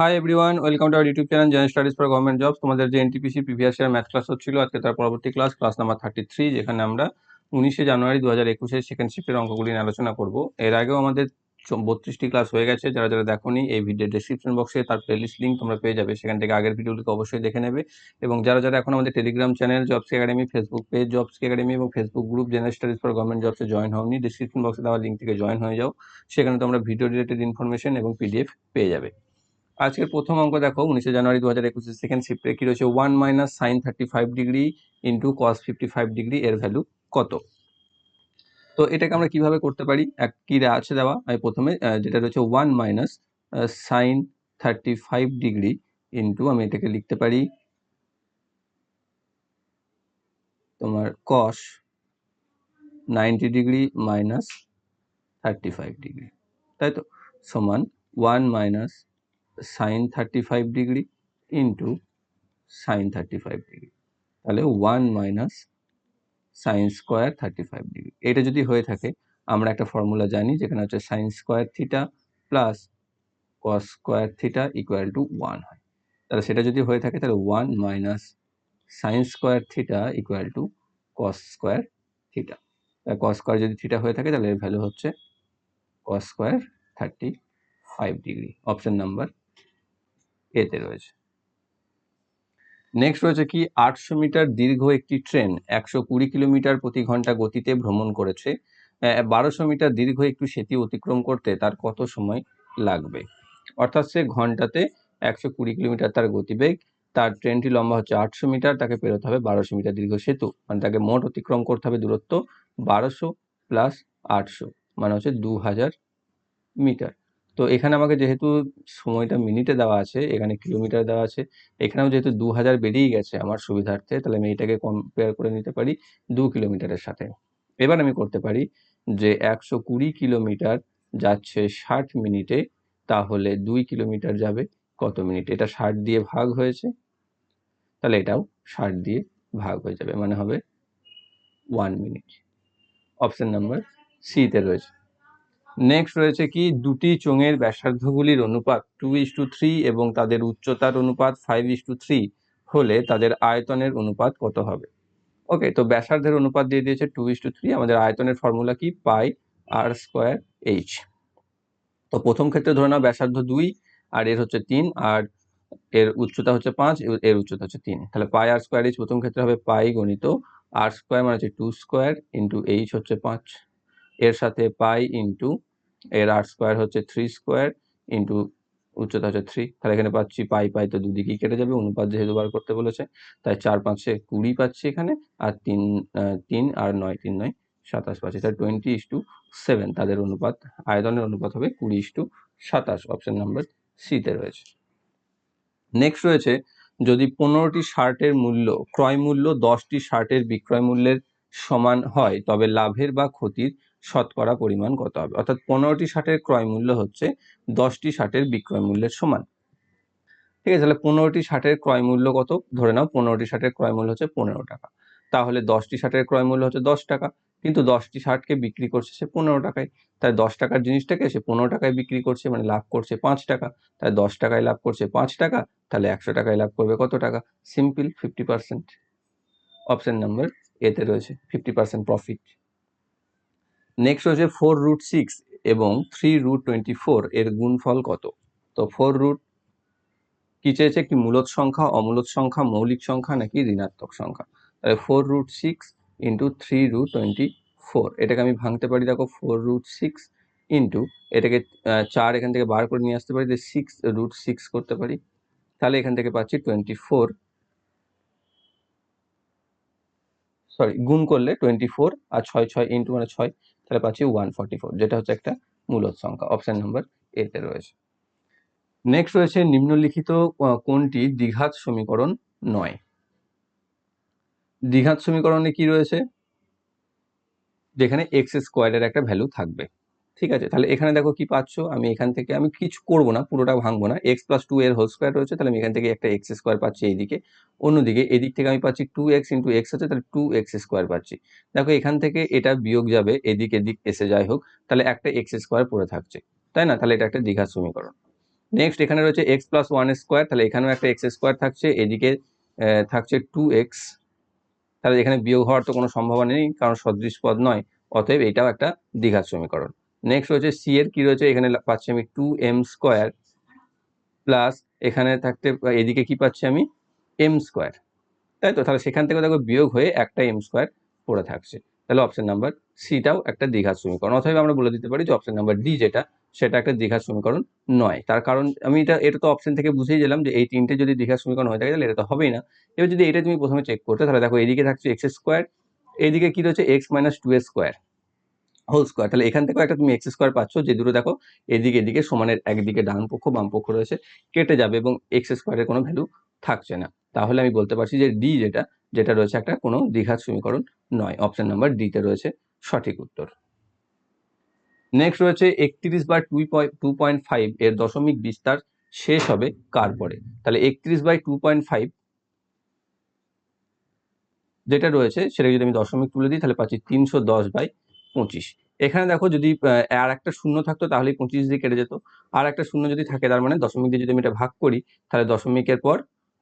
Hi everyone welcome to our YouTube channel general studies for government jobs তোমাদের যে NTPC previous year math class হচ্ছিল, আজকে তার পরবর্তী class class number thirty three যেখানে আমরা উনিশে জানুয়ারি দু হাজার একুশের সেকেন্ড শিফটের অঙ্কগুলি নিয়ে আলোচনা করব। এর আগেও আমাদের বত্রিশটি ক্লাস হয়ে গেছে, যারা যারা দেখোনি, এই ভিডিও ডেসক্রিপশন বক্সে তার প্লেলিস্ট লিঙ্ক তোমরা পেয়ে যাবে, সেখান থেকে আগের ভিডিওগুলিকে অবশ্যই দেখে নেবে। এবং যারা যারা এখন আমাদের telegram channel jobs academy Facebook page jobs academy এবং Facebook group general studies for government জবসে join হওনি ডিসক্রিপশন বক্সে দেওয়া লিঙ্ক থেকে জয়েন হয়ে যাও। সেখানে তোমরা ভিডিও রিলেটেড ইনফরমেশন এবং পিডিএফ পেয়ে যাবে। আজকের প্রথম অঙ্ক দেখো, উনিশে জানুয়ারি দু হাজার একুশের সেকেন্ড শিফটে কি রয়েছে? One minus sine thirty five degree into cos fifty five degree এর ভ্যালু কত? তো এটাকে আমরা কীভাবে করতে পারি? এক কি আছে দেওয়া? আমি প্রথমে যেটা রয়েছে one minus sine thirty five degree into আমি এটাকে লিখতে পারি তোমার cos ninety degree minus thirty five degree তাই তো? সমান one minus sine thirty five degree into sine thirty five degree তাহলে one minus sine square thirty five degree এটা যদি হয়ে থাকে, আমরা একটা ফর্মুলা জানি যেখানে হচ্ছে sine square theta plus cos square theta equal to one হয়। তাহলে সেটা যদি হয়ে থাকে, তাহলে one minus sine square theta equal to cos square theta cos square যদি থিটা হয়ে থাকে, তাহলে এর ভ্যালু হচ্ছে cos square thirty five degree option number এতে রয়েছে। নেক্সট রয়েছে কি? আটশো মিটার দীর্ঘ একটি ট্রেন একশো কুড়ি কিলোমিটার প্রতি ঘণ্টা গতিতে ভ্রমণ করেছে। বারোশো মিটার দীর্ঘ একটু সেতু অতিক্রম করতে তার কত সময় লাগবে? অর্থাৎ সে ঘন্টাতে একশো কুড়ি কিলোমিটার তার গতিবেগ, তার ট্রেনটি লম্বা হচ্ছে আটশো মিটার, তাকে পেরোতে হবে বারোশো মিটার দীর্ঘ সেতু। মানে তাকে মোট অতিক্রম করতে হবে দূরত্ব বারোশো প্লাস আটশো মানে হচ্ছে দু হাজার মিটার। তো এখানে আমাকে যেহেতু সময়টা মিনিটে দেওয়া আছে, এখানে কিলোমিটার দেওয়া আছে, এখানেও যেহেতু দু হাজার বেরিয়ে গেছে আমার সুবিধার্থে, তাহলে আমি এটাকে কম্পেয়ার করে নিতে পারি দু কিলোমিটারের সাথে। এবার আমি করতে পারি যে একশো কুড়ি কিলোমিটার যাচ্ছে ষাট মিনিটে তাহলে দুই কিলোমিটার যাবে কত মিনিট এটা ষাট দিয়ে ভাগ হয়েছে, তাহলে এটাও ষাট দিয়ে ভাগ হয়ে যাবে মানে হবে ওয়ান মিনিট অপশন নাম্বার সিতে রয়েছে। নেক্সট রয়েছে কি? দুটি চোঙের ব্যাসার্ধগুলির অনুপাত টু ইস টু থ্রি এবং তাদের উচ্চতার অনুপাত ফাইভ ইস টু থ্রি হলে তাদের আয়তনের অনুপাত কত হবে? ওকে তো ব্যাসার্ধের অনুপাত দিয়ে দিয়েছে টু ইস টু থ্রি আমাদের আয়তনের ফর্মুলা কি? পাই আর স্কোয়ার এইচ তো প্রথম ক্ষেত্রে ধরে নাও ব্যাসার্ধ দুই, আর এর হচ্ছে তিন, আর এর উচ্চতা হচ্ছে পাঁচ এর- উচ্চতা হচ্ছে তিন। তাহলে পাই আর স্কোয়ার এইচ প্রথম ক্ষেত্রে হবে পাই গণিত আর স্কোয়ার মানে হচ্ছে টু স্কোয়ার ইন্টু এইচ হচ্ছে পাঁচ, এর সাথে পাই ইন্টু এর আর স্কোয়ার হচ্ছে থ্রি স্কোয়ার ইন্টু উচ্চতা হচ্ছে থ্রি তাহলে এখানে পাচ্ছি পাই পাই তো দুদিকেই কেটে যাবে, অনুপাত যেহেতু বার করতে বলেছে, তাই চার, পাঁচে কুড়ি পাচ্ছি এখানে, আর তিন তিন আর নয়, তিন, নয়, সাতাশ পাচ্ছি। তাই টোয়েন্টি ইস টু সেভেন তাদের অনুপাত, আয়তনের অনুপাত হবে কুড়ি ইস টু সাতাশ অপশন নাম্বার সিতে রয়েছে। নেক্সট রয়েছে, যদি পনেরোটি শার্টের মূল্য, ক্রয় মূল্য দশটি শার্টের বিক্রয় মূল্যের সমান হয়, তবে লাভের বা ক্ষতির শতকরা পরিমাণ কত হবে? অর্থাৎ পনেরোটি শার্টের ক্রয় মূল্য হচ্ছে দশটি শার্টের বিক্রয় মূল্যের সমান। ঠিক আছে, তাহলে পনেরোটি শার্টের ক্রয় মূল্য কত? ধরে নাও, পনেরোটি শার্টের ক্রয় মূল্য হচ্ছে পনেরো টাকা। তাহলে দশটি শার্টের ক্রয় মূল্য হচ্ছে দশ টাকা, কিন্তু দশটি শার্টকে বিক্রি করছে সে পনেরো টাকায়। তাই দশ টাকার জিনিসটাকে সে পনেরো টাকায় বিক্রি করছে মানে লাভ করছে পাঁচ টাকা। তাই দশ টাকায় লাভ করছে পাঁচ টাকা, তাহলে একশো টাকায় লাভ করবে কত টাকা? Simple fifty percent. Option number এতে রয়েছে ফিফটি পার্সেন্ট প্রফিট। নেক্সট হচ্ছে ফোর রুট সিক্স এবং থ্রি রুট টোয়েন্টি ফোর এর গুণফল কত? তো ফোর রুট কি চেয়েছে? একটি মূলত সংখ্যা অমূলত সংখ্যা, মৌলিক সংখ্যা নাকি ঋণাত্মক সংখ্যা? তাহলে four root six into three root twenty four এটাকে আমি ভাঙতে পারি, দেখো ফোর রুট সিক্স ইন্টু এটাকে চার এখান থেকে বার করে নিয়ে আসতে পারি যে সিক্স রুট সিক্স করতে পারি। তাহলে এখান থেকে পাচ্ছি টোয়েন্টি ফোর সরি গুণ করলে টোয়েন্টি ফোর আর ছয় ছয় ইন্টু মানে ছয়, তাহলে পাচ্ছি ওয়ান ফর্টি ফোর যেটা হচ্ছে একটা মূলত সংখ্যা অপশান নাম্বার এতে রয়েছে। নেক্সট রয়েছে নিম্নলিখিত কোনটি? দ্বিঘাত সমীকরণ নয়। দ্বিঘাত সমীকরণে কি রয়েছে? যেখানে এক্স স্কোয়ারের একটা ভ্যালু থাকবে। ঠিক আছে? তাহলে এখানে দেখো কি পাচ্ছ? আমি এখান থেকে, আমি কিছু করব না, পুরোটা ভাঙবো না। এক্স প্লাস টু এর হোল স্কোয়ার রয়েছে, তাহলে আমি এখান থেকে একটা এক্স স্কোয়ার পাচ্ছি এইদিকে। অন্যদিকে, এদিক থেকে আমি পাচ্ছি টু এক্স ইন্টু এক্স আছে, তাহলে টু এক্স স্কোয়ার পাচ্ছি। দেখো এখান থেকে এটা বিয়োগ যাবে, এদিক এদিক এসে যাই হোক, তাহলে একটা এক্স স্কোয়ার পড়ে থাকছে। তাই না? তাহলে এটা একটা দীঘার সমীকরণ। নেক্সট এখানে রয়েছে এক্স প্লাস ওয়ান স্কোয়ার তাহলে এখানেও একটা এক্স স্কোয়ার থাকছে, এদিকে থাকছে টু এক্স তাহলে এখানে বিয়োগ হওয়ার তো কোনো সম্ভাবনা নেই, কারণ সদৃশ পদ নয়, অতএব এটাও একটা দীঘার সমীকরণ। নেক্সট রয়েছে সি এর, কি রয়েছে? এখানে পাচ্ছি আমি টু এম স্কোয়ার প্লাস এখানে থাকতে, এদিকে কি পাচ্ছি আমি? এম স্কোয়ার তাই তো? তাহলে সেখান থেকে দেখো বিয়োগ হয়ে একটা এম স্কোয়ার পড়ে থাকছে। তাহলে অপশন নাম্বার সিটাও একটা দ্বিঘাত সমীকরণ। অথবা আমরা বলে দিতে পারি যে অপশন নাম্বার ডি যেটা, সেটা একটা দ্বিঘাত সমীকরণ নয়। তার কারণ আমি এটা এটা তো অপশন থেকে বুঝেই গেলাম যে এই তিনটে যদি দ্বিঘাত সমীকরণ হয়ে থাকে, তাহলে এটা তো হবেই না। এবার যদি এটা তুমি প্রথমে চেক করতে, তাহলে দেখো এদিকে থাকছে এক্স স্কোয়ার এইদিকে কি রয়েছে? X minus two square whole square তাহলে এখান থেকেও একটা তুমি এক্স স্কোয়ার পাচ্ছ, যে দুটো দেখো, এদিকে এদিকে, সমানের একদিকে ডান পক্ষ, বাম পক্ষ রয়েছে, কেটে যাবে এবং এক্স স্কোয়ারের কোনো ভ্যালু থাকছে না। তাহলে আমি বলতে পারছি যে ডি যেটা যেটা রয়েছে একটা কোনো দ্বিঘাত সমীকরণ নয়। অপশন নাম্বার ডিতে রয়েছে সঠিক উত্তর। নেক্সট রয়েছে একত্রিশ by two two point five এর দশমিক বিস্তার শেষ হবে কার পরে? তাহলে একত্রিশ বাই টু পয়েন্ট ফাইভ যেটা রয়েছে সেটা যদি আমি দশমিক তুলে দিই, তাহলে পাচ্ছি তিনশো দশ বাই পঁচিশ। এখানে দেখো যদি আর একটা শূন্য থাকতো তাহলে পঁচিশ দিয়ে কেটে যেত। আর একটা শূন্য যদি থাকে তার মানে দশমিক দিয়ে যদি আমি এটা ভাগ করি, তাহলে দশমিকের পর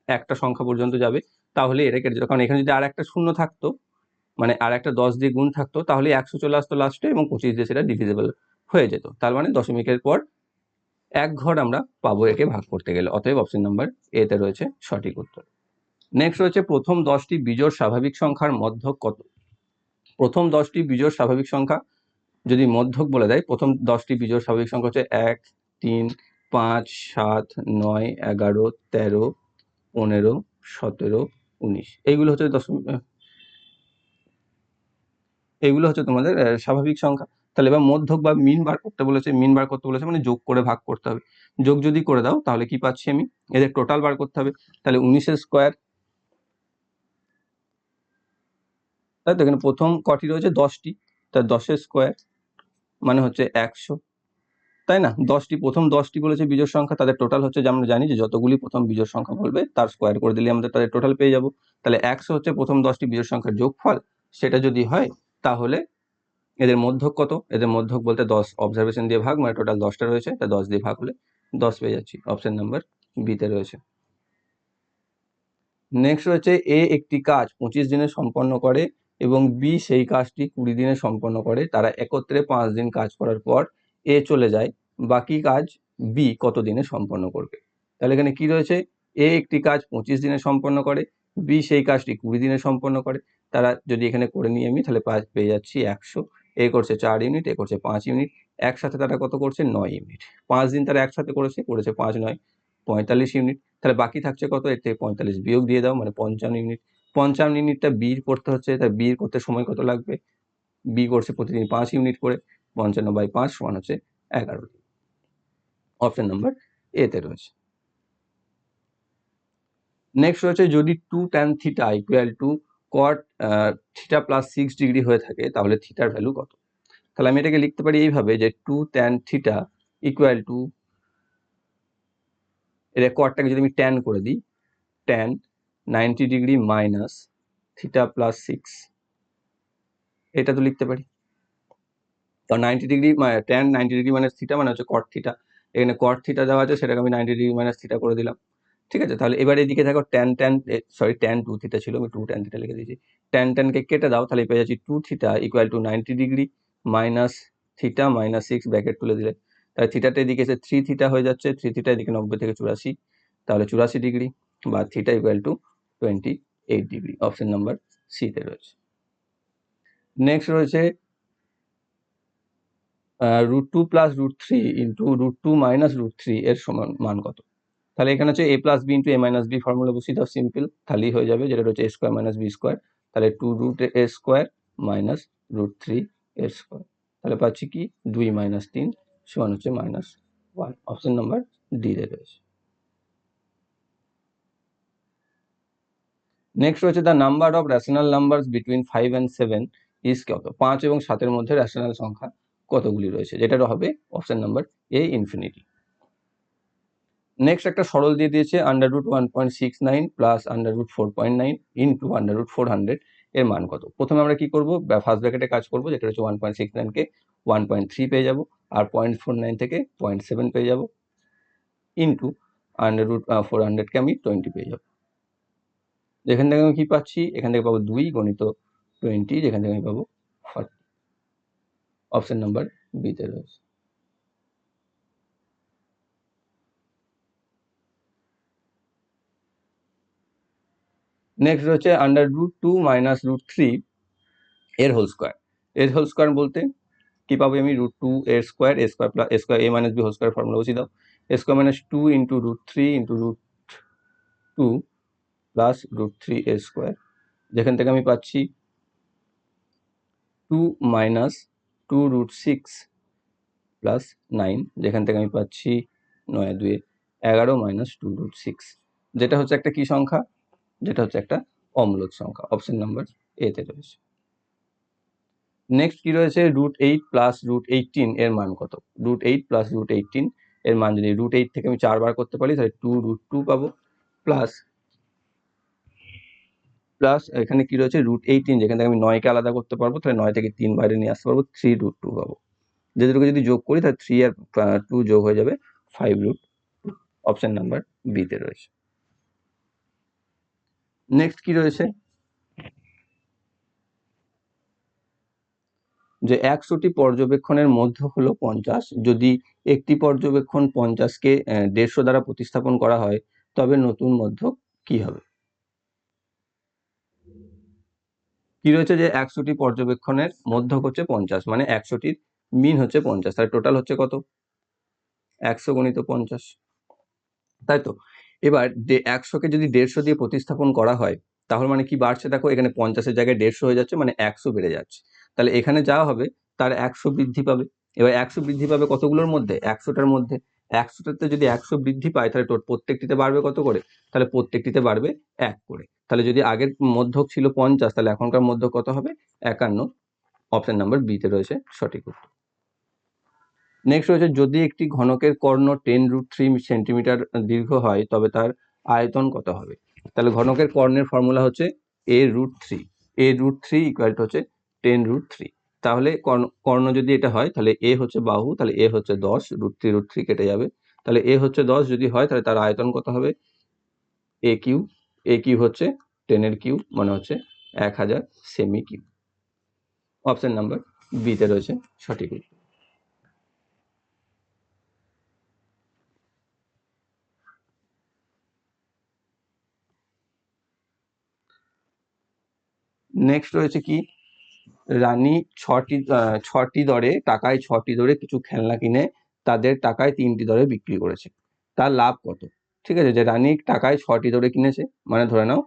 একটা সংখ্যা পর্যন্ত যাবে, তাহলে এটা কেটে যেত। কারণ এখানে যদি আর একটা শূন্য থাকতো মানে আর একটা দশ দিয়ে গুণ থাকতো, তাহলে একশো চলে আসতো লাস্টে এবং পঁচিশ দিয়ে সেটা ডিভিজেবল হয়ে যেত। তার মানে দশমিকের পর এক ঘর আমরা পাবো একে ভাগ করতে গেলে। অতএব অপশন নাম্বার এতে রয়েছে সঠিক উত্তর। নেক্সট রয়েছে প্রথম দশটি বিজোড় স্বাভাবিক সংখ্যার মধ্যক কত? প্রথম দশটি বিজোড় স্বাভাবিক সংখ্যা যদি মধ্যক বলে দেয় প্রথম দশটি বিজোড় স্বাভাবিক সংখ্যা হচ্ছে এক তিন পাঁচ সাত নয় এগারো তেরো পনেরো সতেরো উনিশ। এইগুলো হচ্ছে দশমিক আহ, এইগুলো হচ্ছে তোমাদের স্বাভাবিক সংখ্যা। তাহলে এবার মধ্যক বা মিন বার করতে বলেছে মিন বার করতে বলেছে মানে যোগ করে ভাগ করতে হবে। যোগ যদি করে দাও তাহলে কি পাচ্ছি আমি? এদের টোটাল বার করতে হবে। তাহলে উনিশের স্কোয়ার তাই তো? এখানে প্রথম কটি রয়েছে দশটি। তা দশের স্কোয়ার মানে হচ্ছে একশো। তাই না? দশটি, প্রথম দশটি বলেছে বিজোড় সংখ্যা। তাদের টোটাল হচ্ছে যে আমরা জানি যে যতগুলি প্রথম বিজোড় সংখ্যা বলবে, তার স্কোয়ার করে দিলে আমাদের তাদের টোটাল পেয়ে যাব। তাহলে একশো হচ্ছে প্রথম দশটি বিজোড় সংখ্যার যোগফল। সেটা যদি হয়, তাহলে এদের মধ্যক কত? এদের মধ্যক বলতে দশ। অবজারভেশন দিয়ে ভাগ মানে টোটাল দশটা রয়েছে। তা দশ দিয়ে ভাগ হলে দশ পেয়ে যাচ্ছি। অপশন নাম্বার বিতে রয়েছে। নেক্সট রয়েছে এ একটি কাজ। পঁচিশ দিনে সম্পন্ন করে এবং বি সেই কাজটি কুড়ি দিনে সম্পন্ন করে। তারা একত্রে পাঁচ দিন কাজ করার পর এ চলে যায়। বাকি কাজ বি কত দিনে সম্পন্ন করবে? তাহলে এখানে কি রয়েছে? এ একটি কাজ পঁচিশ দিনে সম্পন্ন করে বি সেই কাজটি কুড়ি দিনে সম্পন্ন করে। তারা যদি এখানে করে নিই আমি, তাহলে পাঁচ পেয়ে যাচ্ছি একশো। এ করছে চার ইউনিট এ করছে পাঁচ ইউনিট। একসাথে তারা কত করছে? নয় ইউনিট। পাঁচ দিন তারা একসাথে করেছে করেছে পাঁচ নয়, পঁয়তাল্লিশ ইউনিট। তাহলে বাকি থাকছে কত? এর থেকে পঁয়তাল্লিশ বিয়োগ দিয়ে দাও মানে পঞ্চান্ন ইউনিট। পঞ্চান্ন ইউনিটটা বির করতে হচ্ছে তাই বির করতে সময় কত লাগবে? বি করছে প্রতিদিন পাঁচ ইউনিট করে, পঞ্চান্ন বাই পাঁচ সমান হচ্ছে এগারো। অপশান নাম্বার এতে রয়েছে। নেক্সট রয়েছে, যদি two tan theta equal to cot theta plus six degree হয়ে থাকে, তাহলে থিটার ভ্যালু কত? তাহলে আমি এটাকে লিখতে পারি এইভাবে যে two tan theta equal to এটা কটটাকে যদি আমি ট্যান করে দিই tan ninety degree minus theta plus six. এটা তো লিখতে পারি। তো ninety degree tan ninety degree minus theta মানে হচ্ছে কট থিটা। এখানে কট থিটা দেওয়া আছে, সেটাকে আমি নাইনটি ডিগ্রি মাইনাস থিটা করে দিলাম। ঠিক আছে? তাহলে এবার এদিকে দেখো tan tan sorry tan two theta ছিল, আমি টু ট্যান থিটা লিখে দিয়েছি। ট্যান ট্যানকে কেটে দাও, তাহলে পেয়ে যাচ্ছি two theta equal to ninety degree minus theta minus six bracket তুলে দিলে। তাহলে থিটাটা এদিকে এসে থ্রি থিটা হয়ে যাচ্ছে থ্রি থিটা এদিকে নব্বই থেকে চুরাশি। তাহলে চুরাশি ডিগ্রি বা theta equal to twenty eight degree option number সিতে রয়েছে। নেক্সট রয়েছে root two plus root three into root two minus root three এর সমান মান কত? তাহলে এখানে হচ্ছে a plus b into a minus b formula বসিয়ে দাও সিম্পল তাহলেই হয়ে যাবে, যেটা হচ্ছে a square minus b square তাহলে two root a square minus root three এর স্কোয়ার তাহলে পাচ্ছি কি? দুই মাইনাস তিন সমান হচ্ছে minus one option number D রয়েছে। নেক্সট রয়েছে the number of rational number between five and seven is কত? পাঁচ এবং সাতের মধ্যে রেশনাল সংখ্যা কতগুলি রয়েছে? যেটা হবে option number a infinity next একটা সরল দিয়ে দিয়েছে under root one point six nine plus under root four point nine into under root four hundred এর মান কত? প্রথমে আমরা কি করব? ফার্স্ট ব্র্যাকেটে কাজ করব, যেটা হচ্ছে ওয়ান পয়েন্ট সিক্স নাইনকে ওয়ান পয়েন্ট থ্রি পেয়ে যাব আর পয়েন্ট ফোর নাইন থেকে পয়েন্ট সেভেন পেয়ে যাব ইন্টু আন্ডার রুট ফোর হান্ড্রেডকে আমি টোয়েন্টি পেয়ে যাব। যেখান থেকে আমি কি পাচ্ছি? এখান থেকে পাবো দুই গণিত টোয়েন্টি যেখান থেকে আমি পাবো ফর্টি অপশান নাম্বার বিতে রয়েছে। নেক্সট হচ্ছে under root two minus root three এর হোল স্কোয়ার এর হোল স্কোয়ার বলতে কি পাবো আমি? রুট টু এর square a square plus a square a minus b whole square formula বসিয়ে দাও। A square minus two into root three into root two plus root three a square যেখান থেকে আমি পাচ্ছি two minus two root six plus nine যেখান থেকে আমি পাচ্ছি নয় দুয়ে এগারো মাইনাস টু রুট সিক্স যেটা হচ্ছে একটা কি সংখ্যা? যেটা হচ্ছে একটা অম্লক সংখ্যা অপশন নাম্বার এতে রয়েছে। নেক্সট কি রয়েছে? Root eight plus root eighteen এর মান কত? Root eight plus root eighteen এর মান যদি রুট এইট থেকে আমি চারবার করতে পারি, তাহলে টু রুট টু পাবো প্লাস প্লাস এখানে কি রয়েছে? রুট এইটিন যেখান থেকে আমি নয়কে আলাদা করতে পারব, তাহলে নয় থেকে তিন বাইরে নিয়ে আসতে পারব থ্রি রুট টু পাবো। যে দুটোকে যদি যোগ করি, তাহলে থ্রি আর টু যোগ হয়ে যাবে ফাইভ রুট অপশান নাম্বার বিতে রয়েছে। নেক্সট কি রয়েছে? যে একশোটি পর্যবেক্ষণের মধ্য হলো পঞ্চাশ। যদি একটি পর্যবেক্ষণ পঞ্চাশকে দেড়শো দ্বারা প্রতিস্থাপন করা হয়, তবে নতুন মধ্য কি হবে? কি রয়েছে যে একশোটি পর্যবেক্ষণের মধ্যক হচ্ছে পঞ্চাশ মানে একশোটির মিন হচ্ছে পঞ্চাশ তাহলে টোটাল হচ্ছে কত? একশো গণিত পঞ্চাশ। তাই তো? এবার একশোকে যদি দেড়শো দিয়ে প্রতিস্থাপন করা হয়, তাহলে মানে কি বাড়ছে? দেখো, এখানে পঞ্চাশের জায়গায় দেড়শো হয়ে যাচ্ছে মানে একশো বেড়ে যাচ্ছে। তাহলে এখানে যা হবে, তার একশো বৃদ্ধি পাবে। এবার একশো বৃদ্ধি পাবে কতগুলোর মধ্যে? একশোটার মধ্যে। একশোটাতে যদি একশো বৃদ্ধি পায়, তাহলে প্রত্যেকটিতে বাড়বে কত করে? তাহলে প্রত্যেকটিতে বাড়বে এক করে। তাহলে যদি আগের মধ্যক ছিল পঞ্চাশ, তাহলে এখনকার মধ্যক কত হবে? একান্ন। অপশন নাম্বার বিতে রয়েছে সঠিক উত্তর। নেক্সট রয়েছে, যদি একটি ঘনকের কর্ণ টেন রুট থ্রি সেন্টিমিটার দীর্ঘ হয়, তবে তার আয়তন কত হবে? তাহলে ঘনকের কর্ণের ফর্মুলা হচ্ছে a root three a root three equal হচ্ছে টেন রুট থ্রি তাহলে কর্ণ যদি এটা হয়, তাহলে এ হচ্ছে বাহু, তাহলে এ হচ্ছে দশ, রুট থ্রি রুট থ্রি কেটে যাবে। তাহলে এ হচ্ছে দশ, যদি হয়, তাহলে তার আয়তন কত হবে? এ কিউ এ কিউ হচ্ছে টেনের কিউ মানে হচ্ছে এক হাজার সেমি কিউ। অপশন নাম্বার বিতে রয়েছে সঠিক উত্তর। নেক্সট রয়েছে কি? রানী ছটি ছটি দরে, টাকায় ছটি দরে কিছু খেলনা কিনে তাদের টাকায় তিনটি দরে বিক্রি করেছে। তার লাভ কত? ঠিক আছে, যে রানী টাকায় ছটি দরে কিনেছে মানে ধরে নাও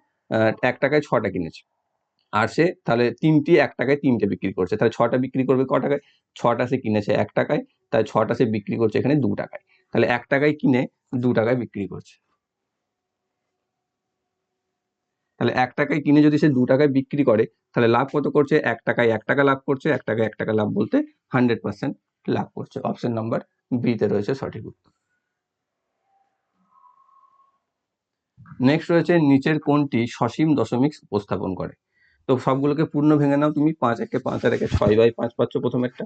এক টাকায় ছটা কিনেছে। আর সে তাহলে তিনটি, এক টাকায় তিনটে বিক্রি করছে। তাহলে ছটা বিক্রি করবে ক টাকায়? ছটা সে কিনেছে এক টাকায়, তাই ছটা সে বিক্রি করছে এখানে দু টাকায়। তাহলে এক টাকায় কিনে দু টাকায় বিক্রি করছে। তাহলে এক টাকায় কিনে যদি সে দু টাকায় বিক্রি করে, তাহলে লাভ কত করছে? এক টাকায় এক টাকা লাভ করছে, এক টাকায় এক টাকা লাভ বলতে হান্ড্রেড পার্সেন্ট লাভ করছে। অপশন নাম্বার বিতে রয়েছে সঠিক উত্তর। নেক্সট রয়েছে নিচের কোনটি সসীম দশমিক উপস্থাপন করে? তো সবগুলোকে পূর্ণ ভেঙে নাও তুমি, পাঁচ একে পাঁচ আর একে ছয় বাই পাঁচ পাচ্ছ প্রথম একটা।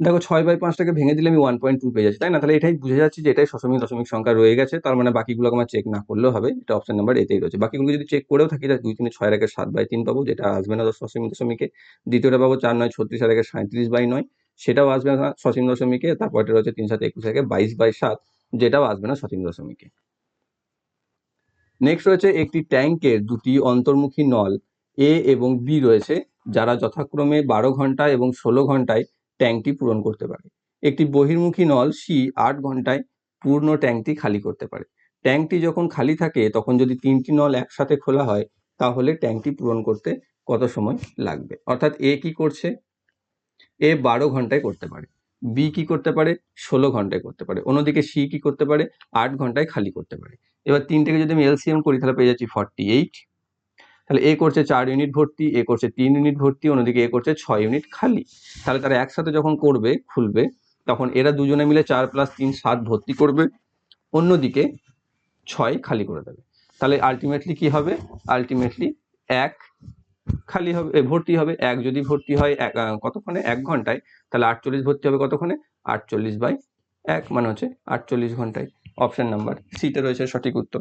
দেখো ছয় বাই পাঁচটাকে ভেঙে দিলে আমি ওয়ান পয়েন্ট টু পেয়ে যাচ্ছি, তাই না? তাহলে এটাই বুঝে যাচ্ছি যে এটাই দশমিক দশমিক সংখ্যা রয়ে গেছে, তার মানে বাকিগুলো আমার চেক না করলেও হবে, এটা অপশন নাম্বার এতেই রয়েছে। বাকিগুলো যদি চেক করেও থাকি দুই তিনে ছয় রেখে সাত বাই তিন পাবো, যেটা আসবে না দশমিক দশমিকে। দ্বিতীয়টা পাবো চার নয়, ছত্রিশ রেখে সাঁত্রিশ বাই নয়, সেটাও আসবে না সসীম দশমিকে, তারপরটা রয়েছে তিন সাত একুশ থেকে বাইশ বাই সাত, যেটাও আসবে না সসীম দশমিকে। নেক্সট রয়েছে একটি ট্যাঙ্কের দুটি অন্তর্মুখী নল এ এবং বি রয়েছে, যারা যথাক্রমে বারো ঘণ্টা এবং ষোলো ঘন্টায় ট্যাঙ্কটি পূরণ করতে পারে। একটি বহির্মুখী নল সি আট ঘন্টায় পূর্ণ ট্যাঙ্কটি খালি করতে পারে। ট্যাঙ্কটি যখন খালি থাকে, তখন যদি তিনটি নল একসাথে খোলা হয়, তাহলে ট্যাঙ্কটি পূরণ করতে কত সময় লাগবে? অর্থাৎ এ কি করছে? এ বারো ঘন্টায় করতে পারে। বি কি করতে পারে? ষোলো ঘন্টায় করতে পারে। অন্যদিকে সি কি করতে পারে? আট ঘন্টায় খালি করতে পারে। এবার তিনটেকে যদি আমি এলসিএম করি, তাহলে পেয়ে যাচ্ছি ফর্টি এইট তাহলে এ করছে চার ইউনিট ভর্তি, এ করছে তিন ইউনিট ভর্তি, অন্যদিকে এ করছে ছয় ইউনিট খালি। তাহলে তারা একসাথে যখন করবে, খুলবে, তখন এরা দুজনে মিলে চার প্লাস তিন সাত ভর্তি করবে, অন্যদিকে ছয় খালি করে দেবে। তাহলে আলটিমেটলি কি হবে? আলটিমেটলি এক খালি হবে ভর্তি হবে, এক যদি ভর্তি হয় এক কতক্ষণে? এক ঘন্টায়। তাহলে আটচল্লিশ ভর্তি হবে কতক্ষণে? আটচল্লিশ বাই এক মানে হচ্ছে আটচল্লিশ ঘন্টায়। অপশন নাম্বার সিতে রয়েছে সঠিক উত্তর।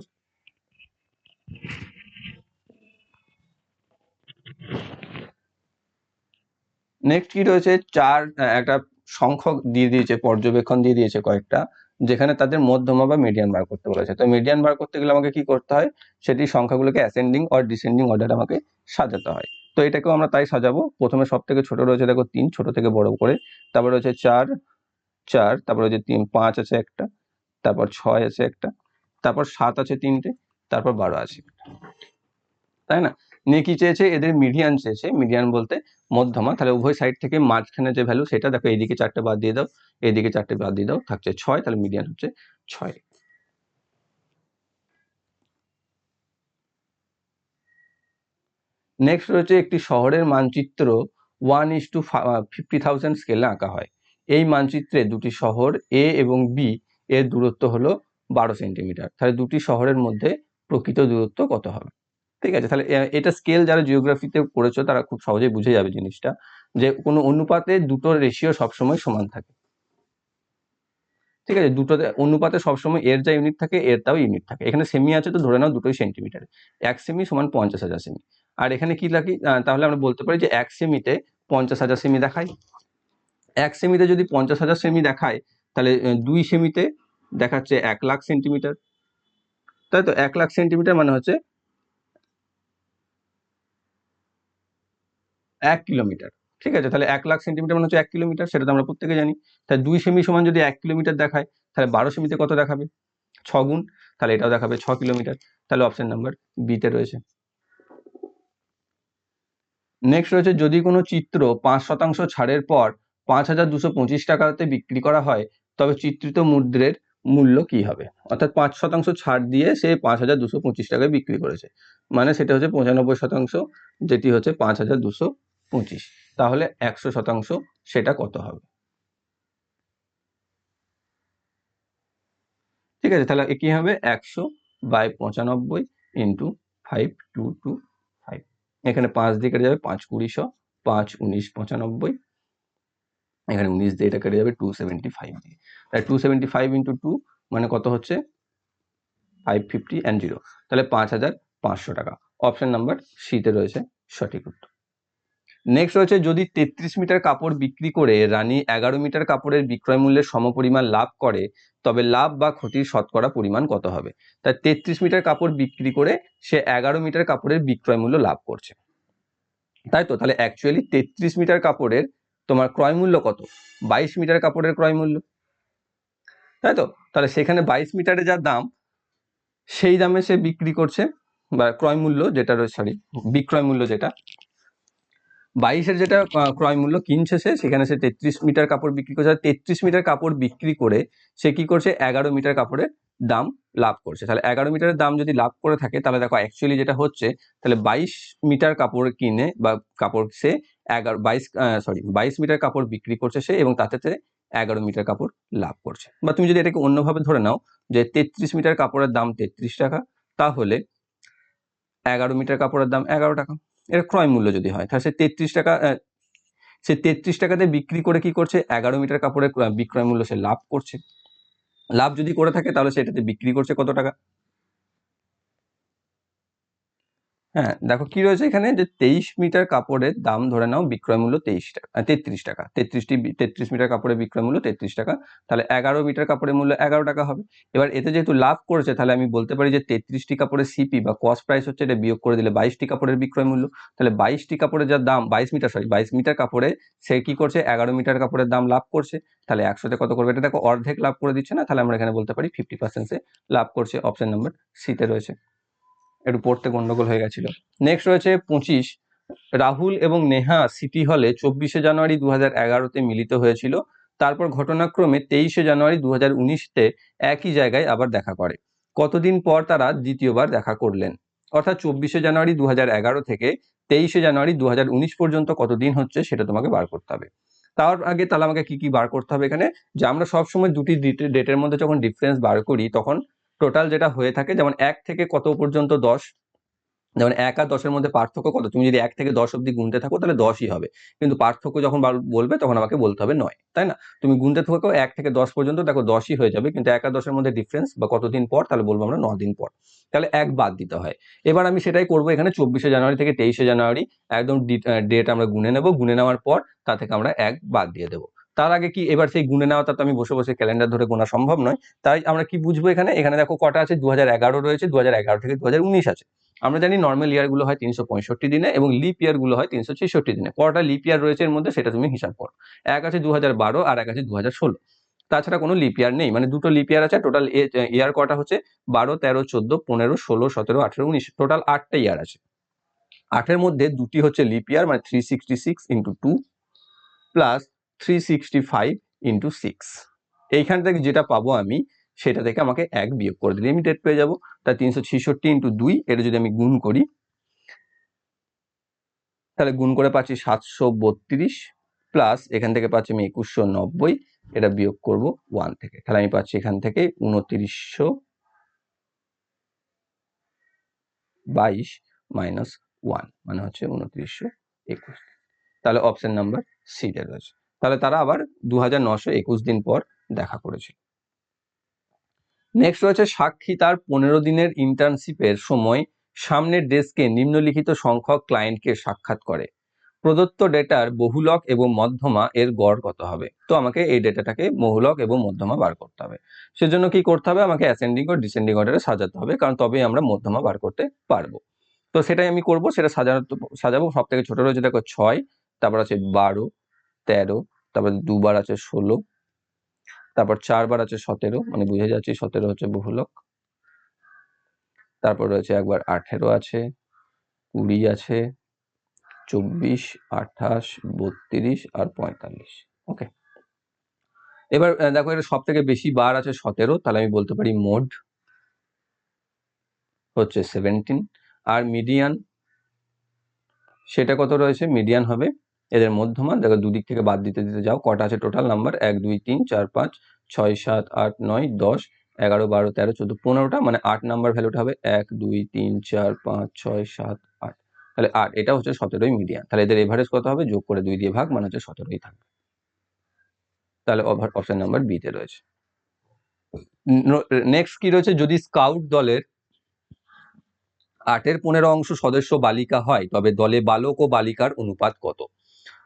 নেক্সট কি রয়েছে চার একটা সংখ্যক দিয়ে দিয়েছে, পর্যবেক্ষণ দিয়ে দিয়েছে কয়েকটা, যেখানে তাদের মধ্যমা বা মিডিয়ান বার করতে বলেছে। তো মিডিয়ান বার করতে গেলে আমাকে কি করতে হয়? সেটি সংখ্যাগুলোকে অ্যাসেন্ডিং অর ডিসেন্ডিং অর্ডারে আমাকে সাজাতে হয়। তো এটাকেও আমরা তাই সাজাবো। প্রথমে সব থেকে ছোট রয়েছে, দেখো তিন, ছোট থেকে বড় করে। তারপর রয়েছে চার চার, তারপর রয়েছে তিন, পাঁচ আছে একটা, তারপর ছয় আছে একটা, তারপর সাত আছে তিনটে, তারপর বারো আছে তাই না? নিয়ে কি চেয়েছে? এদের মিডিয়ান চেয়েছে। মিডিয়ান বলতে মধ্যমা। তাহলে উভয় সাইড থেকে মাঝখানে যে ভ্যালু সেটা দেখো, এইদিকে চারটে বাদ দিয়ে দাও, এইদিকে চারটে বাদ দিয়ে দাও, থাকছে ছয়, তাহলে মিডিয়ান হচ্ছে ছয়। নেক্সট রয়েছে একটি শহরের মানচিত্র one is to fifty thousand স্কেলে আঁকা হয়। এই মানচিত্রে দুটি শহর এ এবং বি এর দূরত্ব হলো বারো সেন্টিমিটার তাহলে দুটি শহরের মধ্যে প্রকৃত দূরত্ব কত হবে? ঠিক আছে? তাহলে এটা স্কেল যারা জিওগ্রাফিতে পড়েছো তারা খুব সহজেই বুঝে যাবে জিনিসটা যে, কোনো অনুপাতে দুটো রেশিও সবসময় সমান থাকে। ঠিক আছে? দুটোতে, অনুপাতে সবসময় এর যা ইউনিট থাকে, এর তাও ইউনিট থাকে। এখানে সেমি আছে তো, ধরে নাও দুটোই সেন্টিমিটার এক সেমি সমান পঞ্চাশ হাজার সেমি আর এখানে কি লাগে তাহলে আমরা বলতে পারি যে, এক সেমিতে পঞ্চাশ হাজার সেমি দেখায় এক সেমিতে যদি পঞ্চাশ হাজার সেমি দেখায়, তাহলে দুই সেমিতে দেখাচ্ছে এক লাখ সেন্টিমিটার তাই তো? এক লাখ সেন্টিমিটার মানে হচ্ছে এক কিলোমিটার। ঠিক আছে? তাহলে এক লাখ সেন্টিমিটার মানে হচ্ছে এক কিলোমিটার, সেটা তো আমরা প্রত্যেকে জানি। তাহলে দুই সেমি সমান যদি এক কিলোমিটার দেখায়, তাহলে বারো সেমিতে কত দেখাবে? ছ গুণ, তাহলে এটাও দেখাবে ছ কিলোমিটার। তাহলে অপশন নাম্বার বিতে রয়েছে। নেক্সট রয়েছে, যদি কোনো চিত্র পাঁচ শতাংশ ছাড়ের পর পাঁচ হাজার দুশো পঁচিশ টাকাতে বিক্রি করা হয়, তবে চিত্রিত মুদ্রের মূল্য কি হবে? অর্থাৎ পাঁচ শতাংশ ছাড় দিয়ে সে পাঁচ হাজার দুশো পঁচিশ টাকায় বিক্রি করেছে। মানে সেটা হচ্ছে পঁচানব্বই শতাংশ, যেটি হচ্ছে পাঁচ হাজার দুশো পঁচিশ। তাহলে একশো শতাংশ সেটা কত হবে? ঠিক আছে, তাহলে কি হবে? একশো বাই পঁচানব্বই into five two two five. এখানে পাঁচ দিয়ে কেটে যাবে পাঁচ কুড়িশো পাঁচ উনিশ পঁচানব্বই। এখানে উনিশ দিয়ে এটা কেটে যাবে টু সেভেন্টি ফাইভ দিয়ে। তাহলে two seventy five into two মানে কত হচ্ছে? Five fifty and zero. তাহলে পাঁচ হাজার পাঁচশো টাকা। অপশন নাম্বার সিতে রয়েছে সঠিক উত্তর। নেক্সট রয়েছে যদি তেত্রিশ মিটার কাপড় বিক্রি করে রানী এগারো মিটার কাপড়ের বিক্রয় মূল্যের সমপরিমাণ লাভ করে, তবে লাভ বা ক্ষতির শতকরা পরিমাণ কত হবে? তাই তেত্রিশ মিটার কাপড় বিক্রি করে সে এগারো মিটার কাপড়ের বিক্রয় মূল্য লাভ করছে। তাই তো? তাহলে অ্যাকচুয়ালি তেত্রিশ মিটার কাপড়ের তোমার ক্রয় মূল্য কত? বাইশ মিটার কাপড়ের ক্রয় মূল্য। তাই তো? তাহলে সেখানে বাইশ মিটারে যা দাম, সেই দামে সে বিক্রি করছে, বা ক্রয় মূল্য যেটা রয়েছে সরি বিক্রয় মূল্য যেটা বাইশের যেটা ক্রয় মূল্য কিনছে সে সেখানে সে তেত্রিশ মিটার কাপড় বিক্রি করছে। তেত্রিশ মিটার কাপড় বিক্রি করে সে কি করছে? এগারো মিটার কাপড়ের দাম লাভ করছে। তাহলে এগারো মিটারের দাম যদি লাভ করে থাকে, তাহলে দেখো অ্যাকচুয়ালি যেটা হচ্ছে, তাহলে বাইশ মিটার কাপড় কিনে বা কাপড় সে এগারো, বাইশ সরি বাইশ মিটার কাপড় বিক্রি করছে সে এবং তাতে এগারো মিটার কাপড় লাভ করছে। বা তুমি যদি এটাকে অন্যভাবে ধরে নাও, যে তেত্রিশ মিটার কাপড়ের দাম তেত্রিশ টাকা, তাহলে এগারো মিটার কাপড়ের দাম এগারো টাকা। এর ক্রয় মূল্য যদি হয়, তাহলে সে তেত্রিশ টাকা সে তেত্রিশ টাকাতে বিক্রি করে কি করছে? এগারো মিটার কাপড়ের বিক্রয় মূল্য সে লাভ করছে। লাভ যদি করে থাকে, তাহলে সেটাতে বিক্রি করছে কত টাকা? হ্যাঁ দেখো কি রয়েছে এখানে? যে তেইশ মিটার কাপড়ের দাম ধরে নাও বিক্রয় মূল্য তেইশ টাকা তেত্রিশ টাকা। তেত্রিশটি তেত্রিশ মিটার কাপড়ের বিক্রয় মূল্য তেত্রিশ টাকা। তাহলে এগারো মিটার কাপড়ের মূল্য এগারো টাকা হবে। এবার এতে যেহেতু লাভ করেছে, তাহলে আমি বলতে পারি যে তেত্রিশটি কাপড়ের সিপি বা কস্ট প্রাইস হচ্ছে এটা বিয়োগ করে দিলে বাইশটি কাপড়ের বিক্রয় মূল্য। তাহলে বাইশটি কাপড়ের যা দাম, বাইশ মিটার সরি বাইশ মিটার কাপড়ে সে কি করছে? এগারো মিটার কাপড়ের দাম লাভ করছে। তাহলে একশোতে কত করবে? এটা দেখো অর্ধেক লাভ করে দিচ্ছে না? তাহলে আমরা এখানে বলতে পারি ফিফটি পার্সেন্টে লাভ করছে। অপশন নাম্বার সিতে রয়েছে। একটু পড়তে গন্ডগোল হয়ে গেছিল। নেক্সট রয়েছে পঁচিশ। রাহুল এবং নেহা সিটি হলে চব্বিশে জানুয়ারি দু হাজার এগারোতে মিলিত হয়েছিল। তারপর ঘটনাক্রমে তেইশে জানুয়ারি দু হাজার একই জায়গায় আবার দেখা করে। কতদিন পর তারা দ্বিতীয়বার দেখা করলেন? অর্থাৎ চব্বিশে জানুয়ারি দু এগারো থেকে তেইশে জানুয়ারি দু পর্যন্ত কতদিন হচ্ছে সেটা তোমাকে বার করতে হবে। তার আগে তাহলে আমাকে কি কি বার করতে হবে এখানে? যে আমরা সবসময় দুটি ডেটের মধ্যে যখন ডিফারেন্স বার করি, তখন টোটাল যেটা হয়ে থাকে, যেমন এক থেকে কত পর্যন্ত দশ? যেমন এক আর দশের মধ্যে পার্থক্য কত? তুমি যদি এক থেকে দশ অব্দি গুনতে থাকো, তাহলে দশই হবে। কিন্তু পার্থক্য যখন বাল- বলবে, তখন আমাকে বলতে হবে নয়, তাই না? তুমি গুনতে থাকো এক থেকে দশ পর্যন্ত, দেখো দশই হয়ে যাবে, কিন্তু এক আর দশের মধ্যে ডিফারেন্স বা কতদিন পর, তাহলে বলব আমরা দিন পর। তাহলে এক বাদ দিতে হয়। এবার আমি সেটাই করব এখানে চব্বিশে জানুয়ারি থেকে তেইশে জানুয়ারি, একদম ডেট আমরা গুনে নেব। গুনে নেওয়ার পর, তা থেকে আমরা এক বাদ দিয়ে দেবো। তার আগে কি এবার সেই গুনে নেওয়াটা তো আমি বসে বসে ক্যালেন্ডার ধরে গোনা সম্ভব নয়। তাই আমরা কি বুঝব এখানে? এখানে দেখো কটা আছে? দু হাজার এগারো রয়েছে দু হাজার এগারো থেকে দু হাজার উনিশ আছে। আমরা জানি নর্মাল ইয়ারগুলো হয় তিনশো পঁয়ষট্টি দিনে এবং লিপ ইয়ারগুলো হয় তিনশো ছেষট্টি দিনে। কটা লিপ ইয়ার রয়েছে এর মধ্যে সেটা তুমি হিসাব করো। এক আছে দু আর এক আছে দু তাছাড়া কোনো লিপ ইয়ার নেই। মানে দুটো লিপ ইয়ার আছে টোটাল ইয়ার কটা হচ্ছে? বারো, তেরো, চোদ্দ, পনেরো, ষোলো, সতেরো, আঠেরো, উনিশ। টোটাল আটটা ইয়ার আছে। আটের মধ্যে দুটি হচ্ছে লিপ ইয়ার মানে three sixty six into two plus three sixty five into six এইখান থেকে যেটা পাবো আমি, সেটা থেকে আমাকে এক বিয়োগ করে দিলে লিমিটেড পেয়ে যাব। তা তিনশো ছেষট্টি ইন্টু দুই, এটা যদি আমি গুণ করি, তাহলে গুণ করে পাচ্ছি সাতশো বত্রিশ প্লাস এখান থেকে পাচ্ছি আমি একুশশো নব্বই, এটা বিয়োগ করব ওয়ান থেকে। তাহলে আমি পাচ্ছি এখান থেকে উনত্রিশশো বাইশ মাইনাস ওয়ান মানে হচ্ছে উনত্রিশশো একুশ। তাহলে অপশন নাম্বার সিতে রয়েছে। তাহলে তারা আবার দু দিন পর দেখা করেছিল নেক্সট রয়েছে সাক্ষী তার পনেরো দিনের ইন্টার্নশিপের সময় সামনের ডেস্কে নিম্নলিখিত সংখ্যক ক্লায়েন্টকে সাক্ষাৎ করে। প্রদত্ত ডেটার বহুলক এবং মধ্যমা এর গড় কত হবে? তো আমাকে এই ডেটাটাকে বহুলক এবং মধ্যমা বার করতে হবে। সেজন্য কি করতে হবে? আমাকে অ্যাসেন্ডিং ও ডিসেন্ডিং অর্ডারে সাজাতে হবে, কারণ তবেই আমরা মধ্যমা বার করতে পারব। তো সেটাই আমি করব, সেটা সাজানো সাজাবো। সব থেকে ছোট রয়েছে দেখো ছয়, তারপর আছে বারো তেরো, তারপর দুবার আছে ষোলো, তারপর চারবার আছে সতেরো মানে বুঝে যাচ্ছি সতেরো হচ্ছে বহুলক। তারপর রয়েছে একবার আঠেরো আছে, কুড়ি আছে, চব্বিশ, আঠাশ, বত্রিশ আর পঁয়তাল্লিশ, ওকে। এবার দেখো এটা সব থেকে বেশি বার আছে সতেরো, তাহলে আমি বলতে পারি মোড হচ্ছে সেভেন্টিন, আর মিডিয়ান, সেটা কত রয়েছে? মিডিয়ান হবে এদের মধ্যমান, দেখো দুদিক থেকে বাদ দিতে দিতে যাও, কটা আছে টোটাল নাম্বার এক, দুই, তিন, চার, পাঁচ, ছয়, সাত, আট, নয়, দশ, এগারো, বারো, তেরো, চোদ্দ, পনেরোটা মানে আট নাম্বার ভ্যালুটা হবে এক, দুই, তিন, চার, পাঁচ, ছয়, সাত, আট। তাহলে আট, এটা হচ্ছে সতেরোই মিডিয়ান তাহলে এদের এভারেজ কত হবে? যোগ করে দুই দিয়ে ভাগ মানে হচ্ছে সতেরোই থাকবে। তাহলে অপশন নাম্বার বিতে রয়েছে। নেক্সট কি রয়েছে? যদি স্কাউট দলের আটের পনেরো অংশ সদস্য বালিকা হয়, তবে দলে বালক ও বালিকার অনুপাত কত?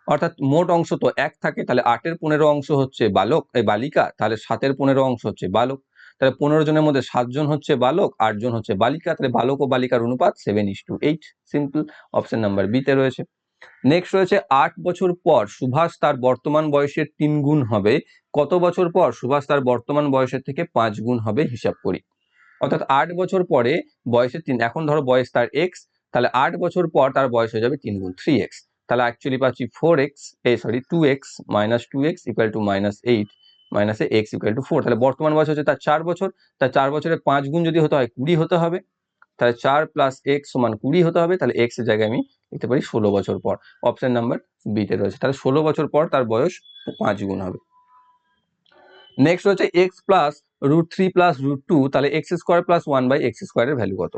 অর্থাৎ মোট অংশ তো এক থাকে, তাহলে আটের পনেরো অংশ হচ্ছে বালক, এই বালিকা, তাহলে সাতের পনেরো অংশ হচ্ছে বালক। তাহলে পনেরো জনের মধ্যে সাতজন হচ্ছে বালক আটজন হচ্ছে বালিকা, তাহলে বালক ও বালিকার অনুপাত seven is to eight simple option number বিতে রয়েছে। নেক্সট রয়েছে আট বছর পর সুভাষ তার বর্তমান বয়সের তিন গুণ হবে, কত বছর পর সুভাষ তার বর্তমান বয়সের থেকে পাঁচ গুণ হবে হিসাব করি। অর্থাৎ আট বছর পরে বয়সের তিন, এখন ধরো বয়স তার এক্স তাহলে আট বছর পর তার বয়স হয়ে যাবে তিন গুণ থ্রি এক্স তাহলে অ্যাকচুয়ালি পাচ্ছি four x A sorry two x minus two x equal to minus eight মাইনাসে এক্স ইকুয়াল টু ফোর তাহলে বর্তমান বয়স হচ্ছে তার চার বছর, তার চার বছরে পাঁচ গুণ যদি হতে হয় কুড়ি হতে হবে। তাহলে চার প্লাস এক্স সমান কুড়ি হতে হবে, তাহলে এক্সের জায়গায় আমি লিখতে পারি ষোলো বছর পর। অপশন নাম্বার বিতে রয়েছে। তাহলে ষোলো বছর পর তার বয়স পাঁচ গুণ হবে। নেক্সট হচ্ছে x plus root three plus root two তাহলে x square plus one by x স্কোয়ারের ভ্যালু কত?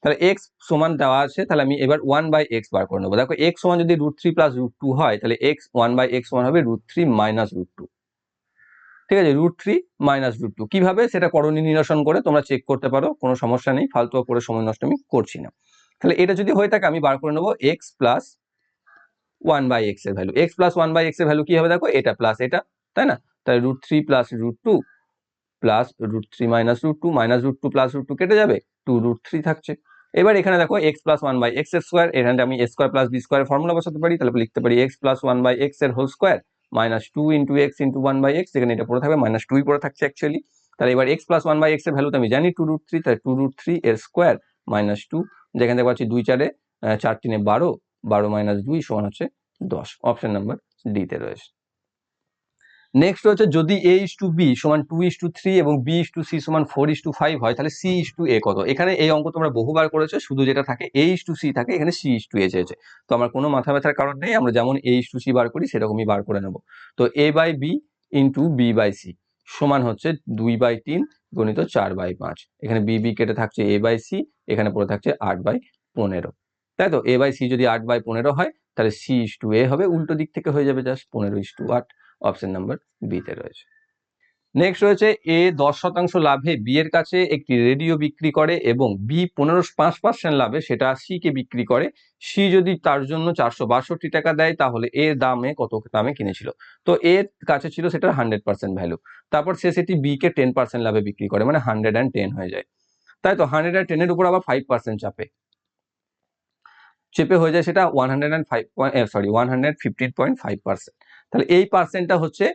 তাহলে এক্স সমান দেওয়া আছে, তাহলে আমি এবার ওয়ান বাই এক্স বার করে নেব। দেখো এক্স সমান যদি root three plus root two হয়, তাহলে এক্স ওয়ান বাই এক্স সমান হবে root three minus root two ঠিক আছে? Root three minus root two কীভাবে? সেটা করণী নিরসন করে তোমরা চেক করতে পারো, কোনো সমস্যা নেই, ফালতু করে সময় নষ্ট আমি করছি না। তাহলে এটা যদি হয়ে থাকে, আমি বার করে নেব এক্স প্লাস ওয়ান বাই এক্সের value x plus one by এক্সের ভ্যালু কি হবে দেখো? এটা প্লাস এটা, তাই না? তাহলে root three plus root two plus root three minus root two minus root two plus root two কেটে যাবে? টু রুট থ্রি থাকছে। এবার এখানে দেখো এক্স প্লাস ওয়ান বাই এক্সের স্কোয়ার এখানে আমি square plus b square formula বসাতে পারি, তাহলে লিখতে পারি এক্স প্লাস ওয়ান বাই এক্সের whole square minus two into x into one by x এখানে এটা পড়ে থাকবে মাইনাস টুই পড়ে থাকছে অ্যাকচুয়ালি তাহলে এবার এক্স প্লাস ওয়ান বাই এক্সের ভ্যালু তো আমি জানি টু রুট থ্রি তাহলে টু রুট থ্রি এর স্কোয়ার মাইনাস টু যেখানে দেখতে পাচ্ছি দুই চারে চার তিনে বারো বারো মাইনাস দুই সমান হচ্ছে দশ। অপশন নাম্বার ডিতে রয়েছে। নেক্সট হচ্ছে যদি এ ইস টু বি সমান টু ইস টু থ্রি এবং বি ইস টু সি সমান ফোর ইস টু ফাইভ হয় তাহলে সি ইস টু এ কত এখানে এই অঙ্ক তোমরা বহুবার করেছ শুধু যেটা থাকে এ ইস টু সি থাকে এখানে সি ইস টু এ চেয়েছে তো আমার কোনো মাথা ব্যথার কারণ নেই আমরা যেমন এ ইস টু সি বার করি সেরকমই বার করে নেব তো a by b into b by c সমান হচ্ছে দুই বাই তিন গণিত চার বাই পাঁচ এখানে বি বি কেটে থাকছে এ বাই সি এখানে পড়ে থাকছে আট বাই পনেরো তাই তো এ বাই সি যদি আট বাই পনেরো হয় তাহলে সি ইস টু এ হবে উল্টো দিক থেকে হয়ে যাবে জাস্ট পনেরো ইস টু আট অপশন নাম্বার বিতে রয়েছে। নেক্সট রয়েছে এ দশ শতাংশ লাভে বি এর কাছে একটি রেডিও বিক্রি করে এবং বি পনেরো পাঁচ পার্সেন্ট লাভে সেটা সি কে বিক্রি করে। সি যদি তার জন্য চারশো বাষট্টি টাকা দেয়, তাহলে এর দামে কত দামে কিনেছিল? তো এর কাছে ছিল সেটা হান্ড্রেড পার্সেন্ট ভ্যালু তারপর সে সেটি বি কে টেন পার্সেন্ট লাভে বিক্রি করে মানে হান্ড্রেড অ্যান্ড টেন হয়ে যায়। তাই তো হান্ড্রেড অ্যান্ড টেনের উপর আবার ফাইভ পার্সেন্ট চাপে। চেপে হয়ে যায় সেটা one hundred and five sorry one hundred fifteen point five percent তাহলে এই পার্সেন্টটা হচ্ছে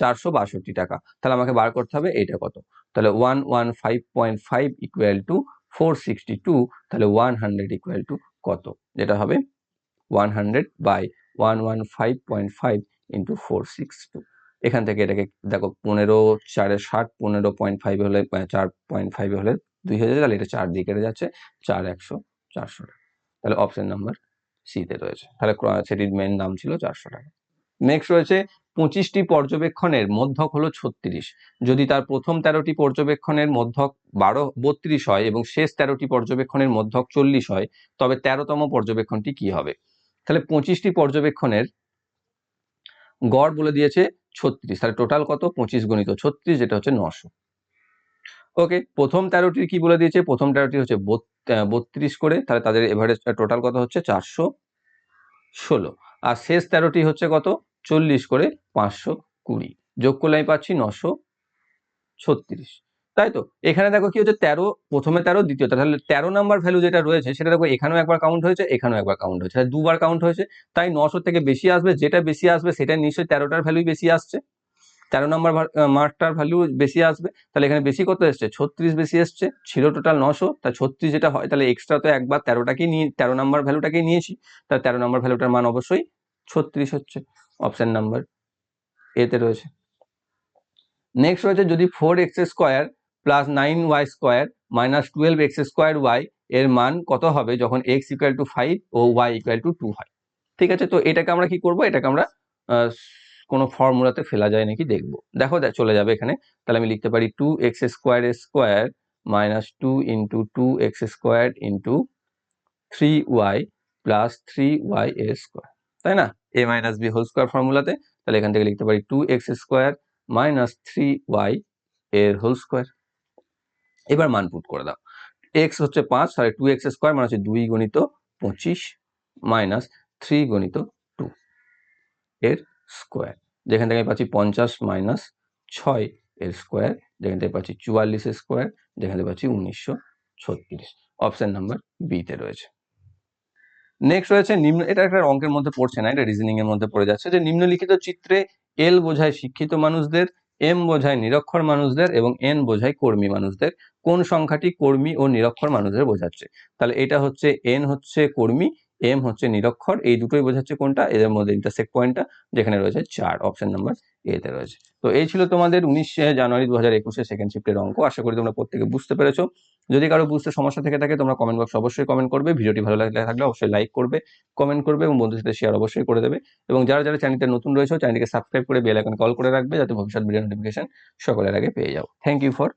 চারশো বাষট্টি টাকা। তাহলে আমাকে বার করতে হবে এইটা কত? তাহলে one one five point five equal to four sixty two তাহলে ওয়ান হান্ড্রেড ইকুয়াল টু কত? যেটা হবে one hundred by one one five point five into four six two এখান থেকে এটাকে, দেখো, পনেরো চারে ষাট, পনেরো পয়েন্ট ফাইভ হলে চার পয়েন্ট ফাইভ হলে দুই হাজার তাহলে এটা চার দিকে যাচ্ছে, চার একশো চারশো টাকা। তাহলে অপশন নাম্বার সিতে রয়েছে। তাহলে সেটির মেন দাম ছিল চারশো টাকা। নেক্সট রয়েছে পঁচিশটি পর্যবেক্ষণের মধ্যক হলো ছত্রিশ। যদি তার প্রথম তেরোটি পর্যবেক্ষণের মধ্যক বারো, বত্রিশ হয় এবং শেষ তেরোটি পর্যবেক্ষণের মধ্যক চল্লিশ হয়, তবে তেরোতম পর্যবেক্ষণটি কি হবে? তাহলে পঁচিশটি পর্যবেক্ষণের গড় বলে দিয়েছে ছত্রিশ। তাহলে টোটাল কত? পঁচিশ গণিত ছত্রিশ, যেটা হচ্ছে নশো। ওকে প্রথম তেরোটির কি বলে দিয়েছে? প্রথম তেরোটি হচ্ছে বত্রিশ করে, তাহলে তাদের এভারেজ টোটাল কত হচ্ছে? চারশো ষোলো। আর শেষ তেরোটি হচ্ছে কত? চল্লিশ করে পাঁচশো কুড়ি। যোগ করলে আমি পাচ্ছি নশো ছত্রিশ। তাই তো? এখানে দেখো কি হচ্ছে? তেরো, প্রথমে তেরো, দ্বিতীয় তাহলে তেরো নাম্বার ভ্যালু যেটা রয়েছে, সেটা দেখো এখানেও একবার কাউন্ট হয়েছে, এখানেও একবার কাউন্ট হয়েছে। দুবার কাউন্ট হয়েছে, তাই নশো থেকে বেশি আসবে, যেটা বেশি আসবে, সেটা নিশ্চয়ই তেরোটার ভ্যালুই বেশি আসছে। তেরো নম্বর মার্কটার ভ্যালু বেশি আসবে, তাহলে এখানে বেশি কত এসছে? ছত্রিশ বেশি এসছে, ছিল টোটাল নশো। তা ছত্রিশ যেটা হয়, তাহলে এক্সট্রা তো একবার তেরোটাকেই নিয়ে, তেরো নম্বর ভ্যালুটাকেই নিয়েছি। তাহলে তেরো নম্বর ভ্যালুটার মান অবশ্যই ছত্রিশ হচ্ছে অপশন নাম্বার এতে রয়েছে। নেক্সট রয়েছে, যদি four x square plus nine y square minus twelve x square y এর মান কত হবে? যখন এক্স ইকুয়াল টু ফাইভ ও ওয়াই ইকুয়াল টু টু হয়। ঠিক আছে? তো এটাকে আমরা কি করব? এটাকে আমরা কোনো ফর্মুলাতে ফেলা যায় নাকি দেখব। দেখো চলে যাবে এখানে। তাহলে আমি লিখতে পারি two x square square minus two into two x square into three y plus three y এ স্কোয়ার তাই না? A minus b whole square ফর্মুলাতে তাহলে এখান থেকে লিখতে পারি two x square minus three y এর হোল স্কোয়ার এবার মান পুট করে দাও। এক্স হচ্ছে পাঁচ, তাহলে টু এক্স স্কোয়ার মানে হচ্ছে দুই গণিত পঁচিশ মাইনাস থ্রি গণিত টু এর স্কোয়ার যেখান থেকে পাচ্ছি পঞ্চাশ মাইনাস ছয় এর স্কোয়ার যেখান থেকে পাচ্ছি চুয়াল্লিশ স্কোয়ার যেখান থেকে পাচ্ছি উনিশশো ছত্রিশ। অপশান নাম্বার বিতে রয়েছে। নেক্সট রয়েছে নিম্ন, এটা একটা অঙ্কের মধ্যে পড়ছে না, এটা রিজনিং এর মধ্যে পড়ে যাচ্ছে, যে নিম্নলিখিত চিত্রে এল বোঝায় শিক্ষিত মানুষদের এম বোঝায় নিরক্ষর মানুষদের এবং এন বোঝায় কর্মী মানুষদের। কোন সংখ্যাটি কর্মী ও নিরক্ষর মানুষদের বোঝাচ্ছে? তাহলে এটা হচ্ছে এন হচ্ছে কর্মী এম হচ্ছে নিরক্ষর, এই দুটোই বোঝাচ্ছে কোনটা? এদের মধ্যে ইন্টারসেক্ট পয়েন্টটা যেখানে রয়েছে চার অপশন নাম্বার এতে রয়েছে। তো এই ছিল তোমাদের উনিশে জানুয়ারি দু হাজার একুশে সেকেন্ড শিফটের অঙ্ক। আশা করি তোমরা প্রত্যেকে বুঝতে পেরেছ। যদি কারও বুঝতে সমস্যা থেকে থাকে, তোমরা কমেন্ট বক্সে অবশ্যই কমেন্ট করবে। ভিডিওটি ভালো লাগলে থাকলে অবশ্যই লাইক করবে কমেন্ট করবে এবং বন্ধুদের সাথে শেয়ার অবশ্যই করে দেবে। এবং যারা যারা চ্যানেলটা নতুন রয়েছে চ্যানেলটিকে সাবস্ক্রাইব করে বেল আইকন কল করে রাখবে, যাতে ভবিষ্যৎ ভিডিও নোটিফিকেশন সকলের আগে পেয়ে যাও। Thank you for